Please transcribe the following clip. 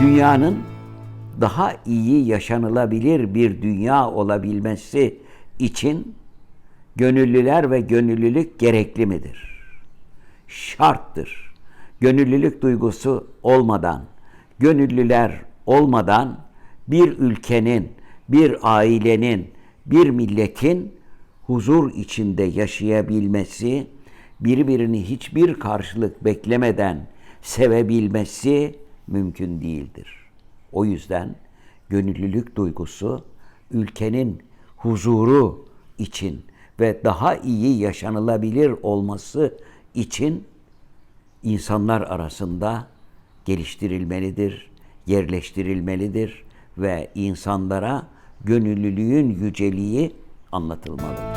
dünyanın daha iyi yaşanılabilir bir dünya olabilmesi için gönüllüler ve gönüllülük gerekli midir? Şarttır. Gönüllülük duygusu olmadan, gönüllüler olmadan bir ülkenin, bir ailenin, bir milletin huzur içinde yaşayabilmesi, birbirini hiçbir karşılık beklemeden sevebilmesi mümkün değildir. O yüzden gönüllülük duygusu ülkenin huzuru için ve daha iyi yaşanılabilir olması için insanlar arasında geliştirilmelidir, yerleştirilmelidir ve insanlara gönüllülüğün yüceliği anlatılmalıdır.